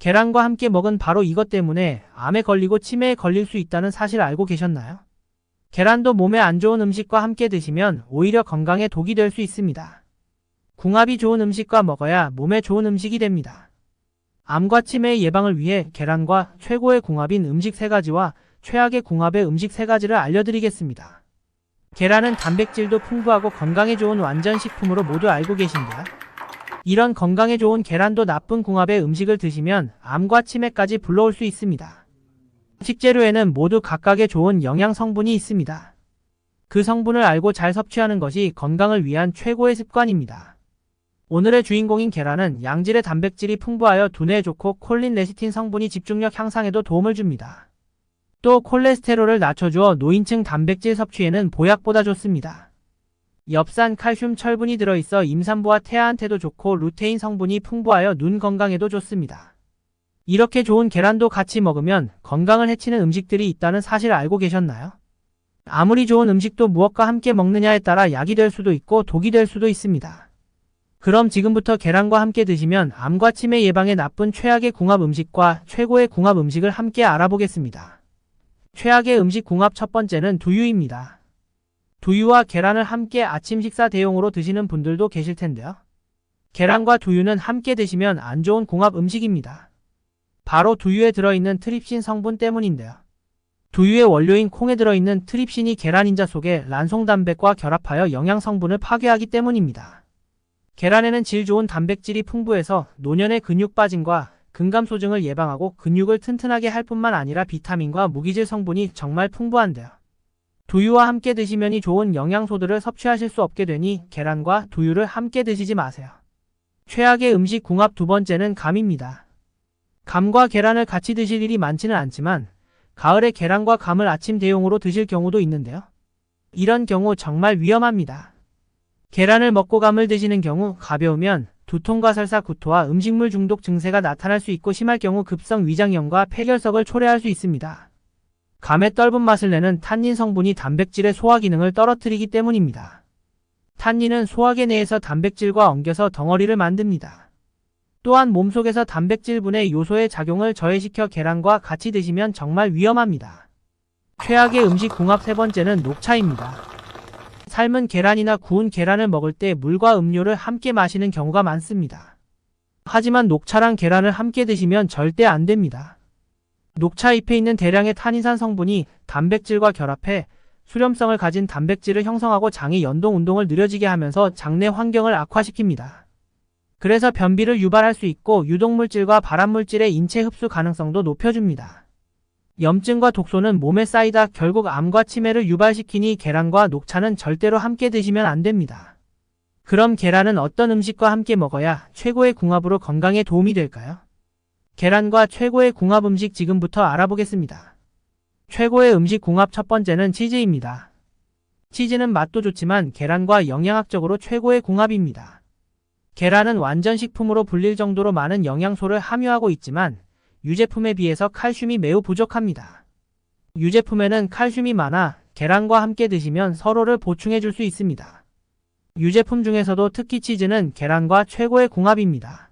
계란과 함께 먹은 바로 이것 때문에 암에 걸리고 치매에 걸릴 수 있다는 사실 알고 계셨나요? 계란도 몸에 안 좋은 음식과 함께 드시면 오히려 건강에 독이 될 수 있습니다. 궁합이 좋은 음식과 먹어야 몸에 좋은 음식이 됩니다. 암과 치매 예방을 위해 계란과 최고의 궁합인 음식 세 가지와 최악의 궁합의 음식 세 가지를 알려드리겠습니다. 계란은 단백질도 풍부하고 건강에 좋은 완전 식품으로 모두 알고 계신가요? 이런 건강에 좋은 계란도 나쁜 궁합의 음식을 드시면 암과 치매까지 불러올 수 있습니다. 식재료에는 모두 각각의 좋은 영양 성분이 있습니다. 그 성분을 알고 잘 섭취하는 것이 건강을 위한 최고의 습관입니다. 오늘의 주인공인 계란은 양질의 단백질이 풍부하여 두뇌에 좋고 콜린 레시틴 성분이 집중력 향상에도 도움을 줍니다. 또 콜레스테롤을 낮춰주어 노인층 단백질 섭취에는 보약보다 좋습니다. 엽산, 칼슘, 철분이 들어있어 임산부와 태아한테도 좋고 루테인 성분이 풍부하여 눈 건강에도 좋습니다. 이렇게 좋은 계란도 같이 먹으면 건강을 해치는 음식들이 있다는 사실 알고 계셨나요? 아무리 좋은 음식도 무엇과 함께 먹느냐에 따라 약이 될 수도 있고 독이 될 수도 있습니다. 그럼 지금부터 계란과 함께 드시면 암과 치매 예방에 나쁜 최악의 궁합 음식과 최고의 궁합 음식을 함께 알아보겠습니다. 최악의 음식 궁합 첫 번째는 두유입니다. 두유와 계란을 함께 아침 식사 대용으로 드시는 분들도 계실 텐데요. 계란과 두유는 함께 드시면 안 좋은 궁합 음식입니다. 바로 두유에 들어있는 트립신 성분 때문인데요. 두유의 원료인 콩에 들어있는 트립신이 계란 인자 속의 란송단백과 결합하여 영양 성분을 파괴하기 때문입니다. 계란에는 질 좋은 단백질이 풍부해서 노년의 근육 빠짐과 근감소증을 예방하고 근육을 튼튼하게 할 뿐만 아니라 비타민과 무기질 성분이 정말 풍부한데요. 두유와 함께 드시면 이 좋은 영양소들을 섭취하실 수 없게 되니 계란과 두유를 함께 드시지 마세요. 최악의 음식 궁합 두 번째는 감입니다. 감과 계란을 같이 드실 일이 많지는 않지만 가을에 계란과 감을 아침 대용으로 드실 경우도 있는데요. 이런 경우 정말 위험합니다. 계란을 먹고 감을 드시는 경우 가벼우면 두통과 설사, 구토와 음식물 중독 증세가 나타날 수 있고 심할 경우 급성 위장염과 폐결석을 초래할 수 있습니다. 감의 떫은 맛을 내는 탄닌 성분이 단백질의 소화 기능을 떨어뜨리기 때문입니다. 탄닌은 소화계 내에서 단백질과 엉겨서 덩어리를 만듭니다. 또한 몸속에서 단백질 분해 요소의 작용을 저해시켜 계란과 같이 드시면 정말 위험합니다. 최악의 음식 궁합 세 번째는 녹차입니다. 삶은 계란이나 구운 계란을 먹을 때 물과 음료를 함께 마시는 경우가 많습니다. 하지만 녹차랑 계란을 함께 드시면 절대 안 됩니다. 녹차 잎에 있는 대량의 탄닌산 성분이 단백질과 결합해 수렴성을 가진 단백질을 형성하고 장의 연동 운동을 느려지게 하면서 장내 환경을 악화시킵니다. 그래서 변비를 유발할 수 있고 유독물질과 발암물질의 인체 흡수 가능성도 높여줍니다. 염증과 독소는 몸에 쌓이다 결국 암과 치매를 유발시키니 계란과 녹차는 절대로 함께 드시면 안 됩니다. 그럼 계란은 어떤 음식과 함께 먹어야 최고의 궁합으로 건강에 도움이 될까요? 계란과 최고의 궁합 음식 지금부터 알아보겠습니다. 최고의 음식 궁합 첫 번째는 치즈입니다. 치즈는 맛도 좋지만 계란과 영양학적으로 최고의 궁합입니다. 계란은 완전 식품으로 불릴 정도로 많은 영양소를 함유하고 있지만 유제품에 비해서 칼슘이 매우 부족합니다. 유제품에는 칼슘이 많아 계란과 함께 드시면 서로를 보충해 줄 수 있습니다. 유제품 중에서도 특히 치즈는 계란과 최고의 궁합입니다.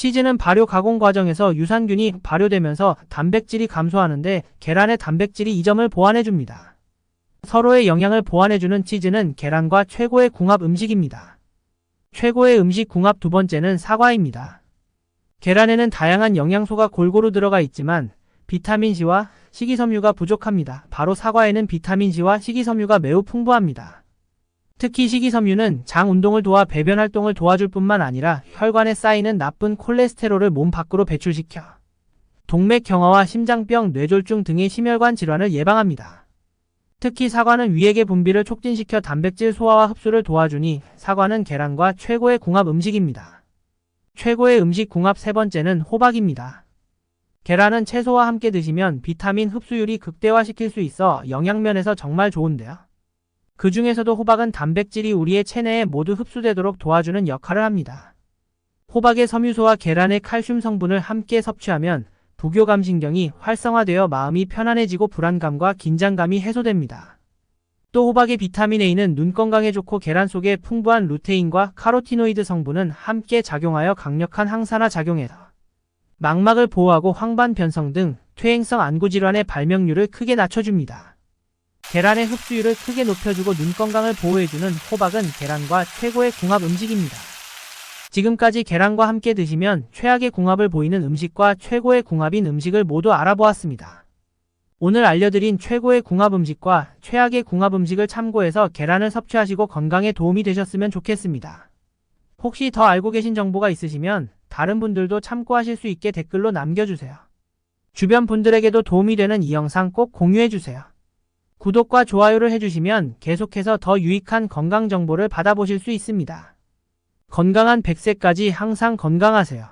치즈는 발효 가공 과정에서 유산균이 발효되면서 단백질이 감소하는데 계란의 단백질이 이 점을 보완해 줍니다. 서로의 영양을 보완해 주는 치즈는 계란과 최고의 궁합 음식입니다. 최고의 음식 궁합 두 번째는 사과입니다. 계란에는 다양한 영양소가 골고루 들어가 있지만 비타민C와 식이섬유가 부족합니다. 바로 사과에는 비타민C와 식이섬유가 매우 풍부합니다. 특히 식이섬유는 장 운동을 도와 배변 활동을 도와줄 뿐만 아니라 혈관에 쌓이는 나쁜 콜레스테롤을 몸 밖으로 배출시켜 동맥 경화와 심장병, 뇌졸중 등의 심혈관 질환을 예방합니다. 특히 사과는 위액의 분비를 촉진시켜 단백질 소화와 흡수를 도와주니 사과는 계란과 최고의 궁합 음식입니다. 최고의 음식 궁합 세 번째는 호박입니다. 계란은 채소와 함께 드시면 비타민 흡수율이 극대화시킬 수 있어 영양면에서 정말 좋은데요. 그 중에서도 호박은 단백질이 우리의 체내에 모두 흡수되도록 도와주는 역할을 합니다. 호박의 섬유소와 계란의 칼슘 성분을 함께 섭취하면 부교감 신경이 활성화되어 마음이 편안해지고 불안감과 긴장감이 해소됩니다. 또 호박의 비타민 A는 눈 건강에 좋고 계란 속에 풍부한 루테인과 카로티노이드 성분은 함께 작용하여 강력한 항산화 작용해서 망막을 보호하고 황반 변성 등 퇴행성 안구 질환의 발병률을 크게 낮춰줍니다. 계란의 흡수율을 크게 높여주고 눈 건강을 보호해주는 호박은 계란과 최고의 궁합 음식입니다. 지금까지 계란과 함께 드시면 최악의 궁합을 보이는 음식과 최고의 궁합인 음식을 모두 알아보았습니다. 오늘 알려드린 최고의 궁합 음식과 최악의 궁합 음식을 참고해서 계란을 섭취하시고 건강에 도움이 되셨으면 좋겠습니다. 혹시 더 알고 계신 정보가 있으시면 다른 분들도 참고하실 수 있게 댓글로 남겨주세요. 주변 분들에게도 도움이 되는 이 영상 꼭 공유해주세요. 구독과 좋아요를 해주시면 계속해서 더 유익한 건강 정보를 받아보실 수 있습니다. 건강한 100세까지 항상 건강하세요.